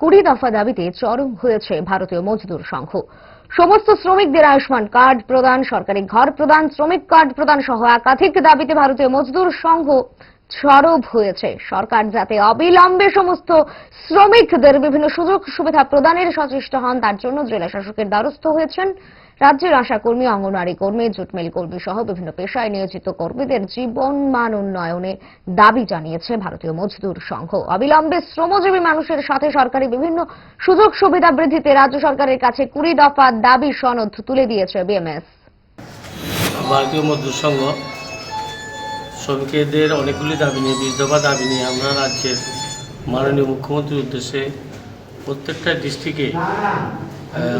কুড়ি দফা দাবিতে চরম হয়েছে ভারতীয় মজদুর সংঘ। সমস্ত শ্রমিকদের আয়ুষ্মান কার্ড প্রদান, সরকারি ঘর প্রদান, শ্রমিক কার্ড প্রদান সহ একাধিক দাবিতে ভারতীয় মজদুর সংঘ সরব হয়েছে। সরকার যাতে অবিলম্বে সমস্ত শ্রমিকদের বিভিন্ন সুযোগ সুবিধা প্রদানের সচেষ্ট হন, তার জন্য জেলা শাসকের দ্বারস্থ হয়েছেন রাজ্যের আশা কর্মী অঙ্গনওয়াড়ি কর্মী, জুটমিল কর্মী সহ বিভিন্ন পেশায় নিয়োজিত কর্মীদের জীবন মান উন্নয়নে দাবি জানিয়েছে ভারতীয় মজদুর সংঘ। অবিলম্বে শ্রমজীবী মানুষের সাথে সরকারি বিভিন্ন সুযোগ সুবিধা বৃদ্ধিতে রাজ্য সরকারের কাছে কুড়ি দফা দাবি সনদ তুলে দিয়েছে বিএমএস। ভারতীয় মজদুর সংঘ শ্রমিকদের অনেকগুলি দাবি নিয়ে বিশ দফা দাবি নিয়ে আমরা রাজ্যের মাননীয় মুখ্যমন্ত্রীর উদ্দেশ্যে প্রত্যেকটা ডিস্ট্রিক্টে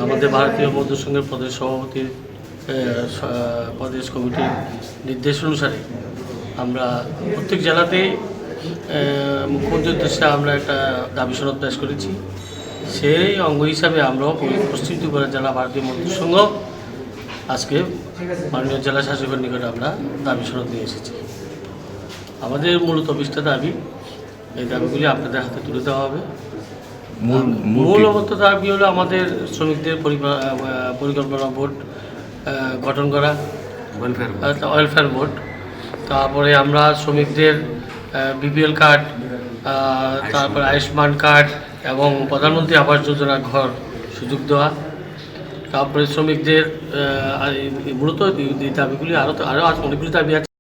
আমাদের ভারতীয় মজদুর সংঘের প্রদেশ সভাপতির প্রদেশ কমিটির নির্দেশ অনুসারে আমরা প্রত্যেক জেলাতেই আহ, মুখ্যমন্ত্রীর উদ্দেশ্যে আমরা একটা দাবি সনদ পেশ করেছি। সেই অঙ্গ হিসাবে আমরাও পশ্চিম ত্রিপুরা জেলা ভারতীয় মজদুর সংঘ আজকে মাননীয় জেলা শাসকের নিকটে আমরা দাবি সনদ নিয়ে এসেছি। আমাদের মূলত বিশটা দাবি এই দাবিগুলি আপনাদের হাতে তুলে দেওয়া হবে। মূল মূল মূলত দাবি হলো আমাদের শ্রমিকদের পরিকল্পনা বোর্ড গঠন করা ওয়েলফেয়ার ওয়েলফেয়ার বোর্ড। তারপরে আমরা শ্রমিকদের বিপিএল কার্ড তারপরে আয়ুষ্মান কার্ড এবং প্রধানমন্ত্রী আবাস যোজনা ঘর সুযোগ দেওয়া। তারপরে শ্রমিকদের মূলত দাবিগুলি আরও আরও অনেকগুলি দাবি আছে।